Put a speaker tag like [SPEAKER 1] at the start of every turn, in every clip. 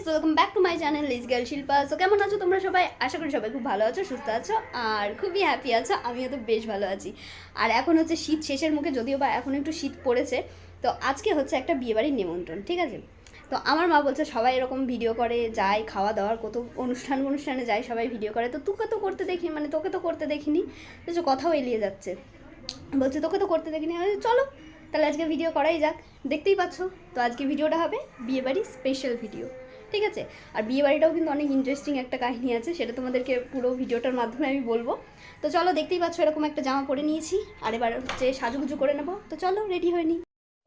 [SPEAKER 1] Guys welcome back to my channel Liz girl Shilpa so কেমন আছো তোমরা সবাই? আশা করি সবাই খুব ভালো আছো, সুস্থ আছো, আর খুবই হ্যাপি আছো। আমিও তো বেশ ভালো আছি। আর এখন হচ্ছে শীত শেষের মুখে, যদিও বা এখন একটু শীত পড়েছে, তো আজকে হচ্ছে একটা বিয়েবাড়ির নিমন্ত্রণ, ঠিক আছে? তো আমার মা বলছে, সবাই এরকম ভিডিও করে যায় খাওয়া দাওয়ার কত অনুষ্ঠান অনুষ্ঠানে যায় সবাই ভিডিও করে। তো তোকে তো করতে দেখি মানে তোকে তো করতে দেখিনি, তো কথাও এলিয়ে যাচ্ছে। বলছে, তোকে তো করতে দেখিনি। চলো, তাহলে আজকে ভিডিও করাই যাক। দেখতেই পাচ্ছ, তো আজকে ভিডিওটা হবে বিয়েবাড়ি স্পেশাল ভিডিও ঠিক আছে? আর বিয়ে বাড়িটাও কিন্তু অনেক ইন্টারেস্টিং একটা কাহিনী আছে, সেটা তোমাদেরকে পুরো ভিডিওটার মাধ্যমে আমি বলব। তো চলো দেখতেই পাচ্ছ এরকম একটা জামা পরে নিয়েছি, আর এবার হচ্ছে সাজুগুজু করে নেব। তো চলো রেডি হয়ে নিই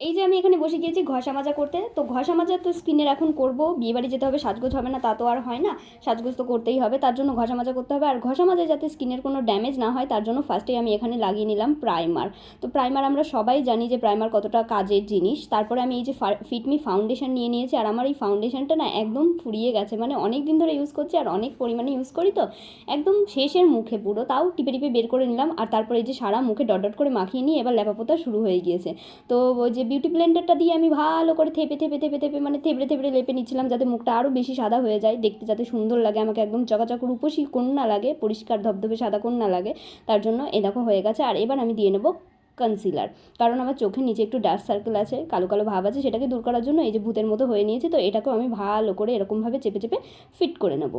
[SPEAKER 1] এই যে আমি এখানে বসে গিয়েছি ঘষা মাজা করতে, তো ঘষা মাজা তো স্কিনের এখন করব বিয়েবাড়ি যেতে হবে, সাজগোজ হবে না, তা তো আর হয় না। সাজগোজ তো করতেই হবে, তার জন্য ঘষা মাজা করতে হবে। আর ঘষা মাজায় যাতে স্কিনের কোনো ড্যামেজ না হয়, তার জন্য ফার্স্টেই আমি এখানে লাগিয়ে নিলাম প্রাইমার তো প্রাইমার আমরা সবাই জানি যে প্রাইমার কতটা কাজের জিনিস। তারপরে আমি এই যে ফিটমি ফাউন্ডেশন নিয়ে নিয়েছি, আর আমার এই ফাউন্ডেশনটা না একদম ফুরিয়ে গেছে। মানে অনেক দিন ধরে ইউজ করছি, আর অনেক পরিমাণে ইউজ করি তো, একদম শেষের মুখে পুরো। তাও টিপে টিপে বের করে নিলাম, আর তারপরে এই যে সারা মুখে ডট ডট করে মাখিয়ে নিয়ে এবার লেপাপোতা শুরু হয়ে গিয়েছে। তো ওই যে বিউটি ব্লেন্ডারটা দিয়ে আমি ভালো করে থেপে থেপে থেপে থেপে মানে থেবড়ে থেবড়ে লেপে নিচ্ছিলাম যাতে মুখটা আরও বেশি সাদা হয়ে যায়। দেখতে যাতে সুন্দর লাগে, আমাকে একদম চকাচক রূপসী কোন না লাগে, পরিষ্কার ধবধবে সাদা কোন না লাগে। তার জন্য এ দেখো হয়ে গেছে। আর এবার আমি দিয়ে নেব কনসিলার কারণ আমার চোখের নিচে একটু ডার্ক সার্কেল আছে, কালো কালো ভাব আছে, সেটাকে দূর করার জন্য এই যে ভূতের মতো হয়ে নিয়েছে, তো এটাকেও আমি ভালো করে এরকমভাবে চেপে চেপে ফিট করে নেব।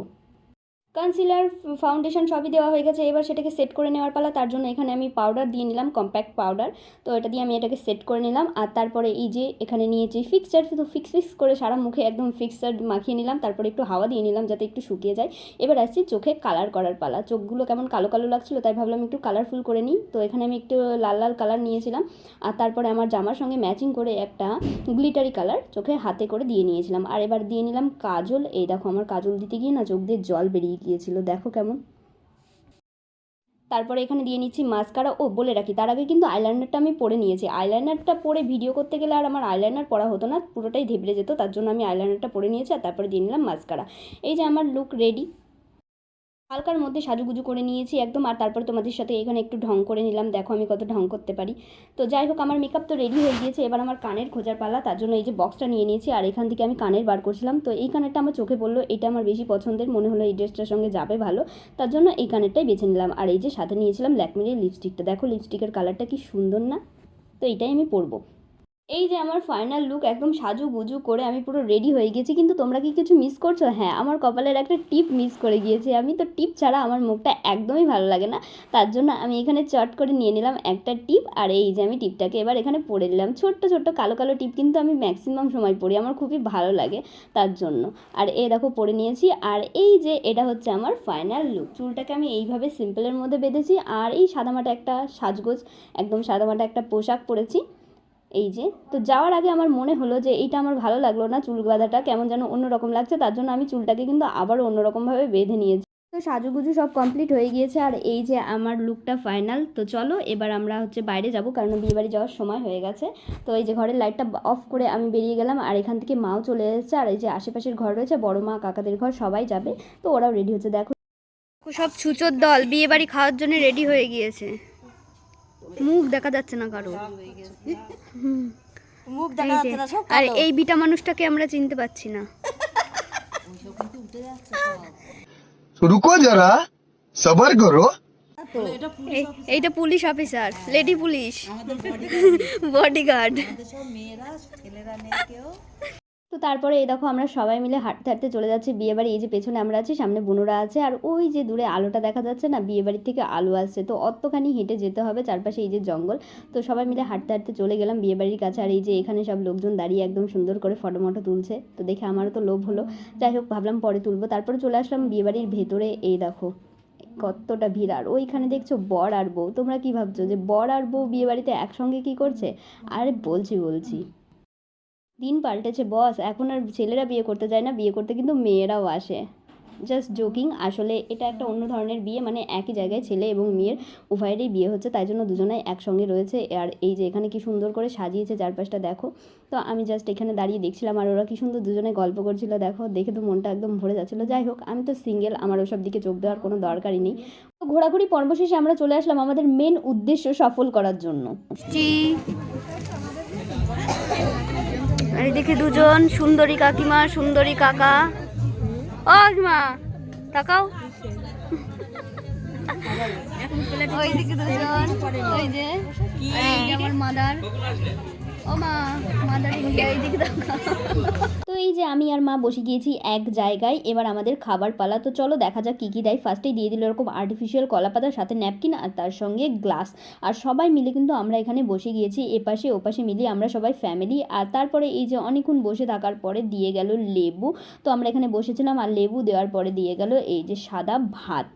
[SPEAKER 1] কনসিলার ফাউন্ডেশন সবই দেওয়া হয়ে গেছে। এবার সেটাকে সেট করে নেওয়ার পালা, তার জন্য এখানে আমি পাউডার দিয়ে নিলাম কম্প্যাক্ট পাউডার তো এটা দিয়ে আমি এটাকে সেট করে নিলাম, আর তারপরে এই যে এখানে নিয়েছি ফিক্সচার তো ফিক্স ফিক্স করে সারা মুখে একদম ফিক্সচার মাখিয়ে নিলাম, তারপরে একটু হাওয়া দিয়ে নিলাম যাতে একটু শুকিয়ে যায়। এবার আসছি চোখে কালার করার পালা। চোখগুলো কেমন কালো কালো লাগছিল, তাই ভাবলাম একটু কালারফুল করে নিই। তো এখানে আমি একটু লাল লাল কালার নিয়েছিলাম, আর তারপরে আমার জামার সঙ্গে ম্যাচিং করে একটা গ্লিটারি কালার চোখে হাতে করে দিয়ে নিয়েছিলাম। আর এবার দিয়ে নিলাম কাজল। এই দেখো আমার কাজল দিতে গিয়ে না চোখ দিয়ে জল বেরিয়ে গিয়েছিল, দেখো কেমন। তারপরে এখানে দিয়ে নিচ্ছি মাস্কারা ও বলে রাখি, তার আগে কিন্তু আইলাইনারটা আমি পরে নিয়েছি। আইলাইনারটা পরে ভিডিও করতে গেলে আর আমার আইলাইনার পরা হতো না, পুরোটাই ধেবড়ে যেত, তার জন্য আমি আইলাইনারটা পরে নিয়েছি আর তারপরে দিয়ে নিলাম মাস্কারা এই যে আমার লুক রেডি হালকার মধ্যে সাজুগুজু করে নিয়েছি একদম, আর তারপর তোমাদের সাথে এখানে একটু ঢং করে নিলাম। দেখো আমি কত ঢং করতে পারি। তো যাই হোক, আমার মেকআপ তো রেডি হয়ে গিয়েছে। এবার আমার কানের খোঁজার পালা, তার জন্য এই যে বক্সটা নিয়ে নিয়েছি, আর এখান থেকে আমি কানের বার করছিলাম। তো এই কানেরটা আমার চোখে পড়ল, এটা আমার বেশি পছন্দের। মনে হলো এই ড্রেসটার সঙ্গে যাবে ভালো। তার জন্য এই কানেরটাই বেছে নিলাম। আর এই যে সাথে নিয়েছিলাম ল্যাকমির লিপস্টিকটা দেখো লিপস্টিকের কালারটা কি সুন্দর না? তো এটাই আমি পরবো। এই যে আমার ফাইনাল লুক একদম সাজু গুজু করে আমি পুরো রেডি হয়ে গেছি, কিন্তু তোমরা কি কিছু মিস করছ? হ্যাঁ আমার কপালের একটা টিপ মিস করে গিয়েছি। আমি তো টিপ ছাড়া আমার মুখটা একদমই ভালো লাগে না। তার জন্য আমি এখানে চট করে নিয়ে নিলাম একটা টিপ আর এই যে আমি টিপটাকে এবার এখানে পরে নিলাম। ছোট্ট ছোট্ট কালো কালো টিপ কিন্তু আমি ম্যাক্সিমাম সময় পরি আমার খুবই ভালো লাগে তার জন্য। আর এ দেখো পরে নিয়েছি, আর এই যে এটা হচ্ছে আমার ফাইনাল লুক চুলটাকে আমি এইভাবে সিম্পলের মধ্যে বেঁধেছি, আর এই সাদামাটা একটা সাজগোজ, একদম সাদামাটা একটা পোশাক পরেছি। এই যে, তো যাওয়ার আগে আমার মনে হলো যে এইটা আমার ভালো লাগল না চুল বাঁধাটা, কেমন যেন অন্যরকম লাগছে, তার জন্য আমি চুলটাকে কিন্তু আবারও অন্যরকমভাবে বেঁধে নিয়েছি। তো সাজুগুজু সব কমপ্লিট হয়ে গিয়েছে, আর এই যে আমার লুকটা ফাইনাল তো চলো এবার আমরা হচ্ছে বাইরে যাব, কারণ বিয়েবাড়ি যাওয়ার সময় হয়ে গেছে। তো এই যে ঘরের লাইটটা অফ করে আমি বেরিয়ে গেলাম, আর এখান থেকে মাও চলে এসেছে, আর এই যে আশেপাশের ঘর রয়েছে, বড় মা, কাকাদের ঘর, সবাই যাবে। তো ওরাও রেডি হচ্ছে, দেখো। সব ছুচোর দল বিয়ে বাড়ি খাওয়ার জন্য রেডি হয়ে গিয়েছে। মুখ দেখা যাচ্ছে না কারও।
[SPEAKER 2] মুখ দেখা যাচ্ছে না সব
[SPEAKER 1] আর এই বিটা মানুষটাকে আমরা চিনতে পাচ্ছি না।
[SPEAKER 3] রুকো যারা
[SPEAKER 2] সবার
[SPEAKER 1] করো। এইটা police officer lady police. Bodyguard তো তারপরে এই দেখো আমরা সবাই মিলে হাঁটতে হাঁটতে চলে যাচ্ছি। বিয়ে বাড়ি এই যে পেছনে আমরা আছি, সামনে বোনরা আছে আর ওই যে দূরে আলোটা দেখা যাচ্ছে না বিয়ে বাড়ির থেকে আলো আসছে। তো অতখানি হেঁটে যেতে হবে চারপাশে এই যে জঙ্গল। তো সবাই মিলে হাঁটতে হাঁটতে চলে গেলাম বিয়ে বাড়ির কাছে আর এই যে এখানে সব লোকজন দাঁড়িয়ে একদম সুন্দর করে ফটো মটো তুলছে। তো দেখে আমারও তো লোভ হলো। যাই হোক, ভাবলাম পরে তুলবো। তারপরে চলে আসলাম বিয়ে বাড়ির ভেতরে এই দেখো, কতটা ভিড়। আর ওইখানে দেখছ বর আর বউ। তোমরা কি ভাবছ যে বর আর বউ বিয়ে বাড়িতে একসঙ্গে কি করছে? আরে বলছি বলছি। দিন পাল্টেছে, বস। এখন আর ছেলেরা বিয়ে করতে যায় না, বিয়ে করতে কিন্তু মেয়েরাও আসে। জাস্ট জোকিং আসলে এটা একটা অন্য ধরনের বিয়ে মানে একই জায়গায় ছেলে এবং মেয়ের উভয়েরই বিয়ে হচ্ছে, তাই জন্য দুজনেই একসঙ্গে রয়েছে। আর এই যে এখানে কি সুন্দর করে সাজিয়েছে চারপাশটা, দেখো। তো আমি জাস্ট এখানে দাঁড়িয়ে দেখছিলাম, আর ওরা কি সুন্দর দুজনে গল্প করছিল, দেখো। দেখে তো মনটা একদম ভরে যাচ্ছিল। যাই হোক, আমি তো সিঙ্গেল আমার ওসব দিকে চোখ দেওয়ার কোনো দরকারই নেই। তো ঘোরাঘুরি পর্ব শেষে আমরা চলে আসলাম আমাদের মেন উদ্দেশ্য সফল করার জন্য। আর দুজন, সুন্দরী কাকিমা, সুন্দরী কাকা। ও মা তাকাও। দুজন, ওই যে আমার মাদার ও মা মাদার এইদিকে এই দিকে তাকাও। এই যে আমি আর মা বসে গিয়েছি এক জায়গায়, এবার আমাদের খাবার পালা। তো চলো দেখা যাক কী কী দেয়। ফার্স্টেই দিয়ে দিল এরকম আর্টিফিশিয়াল কলা পাতার সাথে ন্যাপকিন আর তার সঙ্গে গ্লাস আর সবাই মিলে কিন্তু আমরা এখানে বসে গিয়েছি। এপাশে ওপাশে মিলিয়ে আমরা সবাই ফ্যামিলি আর তারপরে এই যে অনেকক্ষণ বসে থাকার পরে দিয়ে গেল লেবু। তো আমরা এখানে বসেছিলাম আর লেবু দেওয়ার পরে দিয়ে গেল এই যে সাদা ভাত।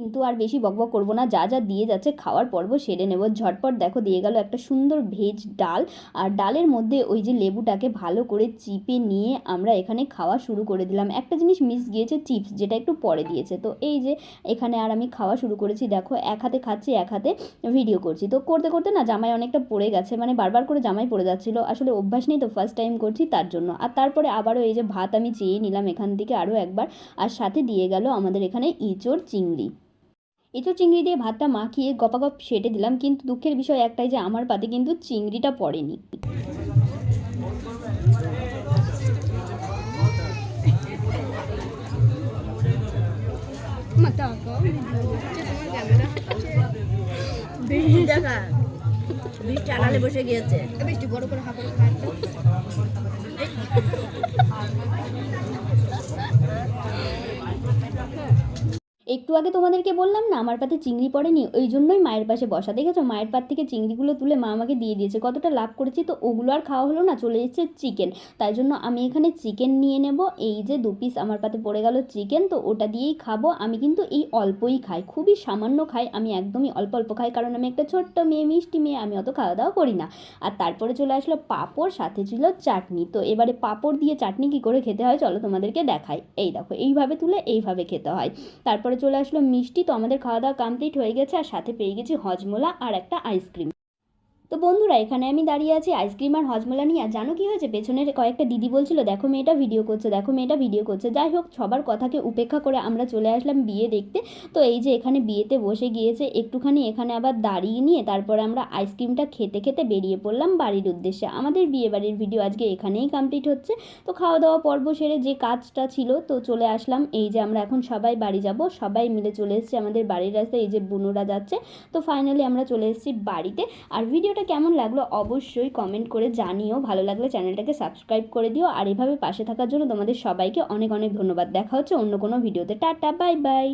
[SPEAKER 1] কিন্তু আর বেশি বকবক করব না। যা যা দিয়ে যাচ্ছে খাওয়ার পর্ব সেরে নেব। ঝটপট দেখো, দিয়ে গেল একটা সুন্দর ভেজ ডাল। আর ডালের মধ্যে ওই যে লেবুটাকে ভালো করে চিপে নিয়ে আমরা এখানে খাওয়া শুরু করে দিলাম। একটা জিনিস মিস গিয়েছে চিপস যেটা একটু পরে দিয়েছে। তো এই যে এখানে আর আমি খাওয়া শুরু করেছি। দেখো, এক হাতে খাচ্ছি, এক হাতে ভিডিও করছি। তো করতে করতে না জামাই অনেকটা পড়ে গেছে। মানে বারবার করে জামাই পড়ে যাচ্ছিল। আসলে অভ্যাস নেই তো ফার্স্ট টাইম করছি তার জন্য। আর তারপরে আবারও এই যে ভাত আমি চেয়ে নিলাম এখান থেকে আরও একবার। আর সাথে দিয়ে গেল আমাদের এখানে ইঁচড় চিংড়ি। এঁচড় চিংড়ি দিয়ে ভাতটা মাখিয়ে গপাগপ সেটে দিলাম কিন্তু দুঃখের বিষয় একটাই যে আমার পাতে কিন্তু চিংড়িটা পড়েনি।
[SPEAKER 2] বৃষ্টি বসে গিয়েছে
[SPEAKER 1] বড় করে একটু আগে তোমাদেরকে বললাম না, আমার পাতে চিংড়ি পড়েনি, ওই জন্যই মায়ের পাশে বসা, দেখেছ? মায়ের পাত থেকে চিংড়িগুলো তুলে মা আমাকে দিয়ে দিয়েছে, কতটা লাভ করেছি তো ওগুলো আর খাওয়া হলো না, চলে এসেছে চিকেন। তাই জন্য আমি এখানে চিকেন নিয়ে নেব, এই যে দু পিস আমার পাতে পড়ে গেল চিকেন, তো ওটা দিয়েই খাব, আমি কিন্তু এই অল্পই খাই, খুবই সামান্য খাই, আমি একদমই অল্প অল্প খাই, কারণ আমি একটা ছোট্ট মেয়ে, মিষ্টি মেয়ে, আমি অত খাওয়া দাওয়া করি না। আর তারপরে চলে আসলো পাঁপড়, সাথে ছিল চাটনি, তো এবারে পাঁপড় দিয়ে চাটনি কী করে খেতে হয়, চলো তোমাদেরকে দেখাই, এই দেখো, এইভাবে তুলে এইভাবে খেতে হয়। তারপরে চলে আসলো মিষ্টি, তো আমাদের খাওয়া দাওয়া কমপ্লিট হয়ে গেছে, আর সাথে পেয়ে গেছি হজমোলা আর একটা আইসক্রিম তো বন্ধুরা, এখানে আমি দাঁড়িয়ে আছি আইসক্রিম আর হজমোলা নিয়ে। আর জানো কি হয়েছে? পেছনের কয়েকটা দিদি বলছিল, দেখো মেয়েটা ভিডিও করছে, দেখো মেয়েটা ভিডিও করছে। যাই হোক, সবার কথাকে উপেক্ষা করে আমরা চলে আসলাম বিয়ে দেখতে। তো এই যে এখানে বিয়েতে বসে গিয়েছে, একটুখানি এখানে আবার দাঁড়িয়ে নিয়ে তারপরে আমরা আইসক্রিমটা খেতে খেতে বেরিয়ে পড়লাম বাড়ির উদ্দেশ্যে। আমাদের বিয়ে বাড়ির ভিডিও আজকে এখানেই কমপ্লিট হচ্ছে। তো খাওয়া দাওয়া পর্ব সেরে যে কাজটা ছিল, তো চলে আসলাম। এই যে আমরা এখন সবাই বাড়ি যাব, সবাই মিলে চলে এসেছি আমাদের বাড়ির রাস্তায়। এই যে বুনোরা যাচ্ছে, তো ফাইনালি আমরা চলে এসেছি বাড়িতে। আর ভিডিওটা কেমন লাগল অবশ্যই কমেন্ট করে জানিও। ভালো লাগলে চ্যানেলটাকে সাবস্ক্রাইব করে দিও। আর এভাবে পাশে থাকার জন্য তোমাদের সবাইকে অনেক অনেক ধন্যবাদ। দেখা হচ্ছে অন্য কোনো ভিডিওতে। Tata bye bye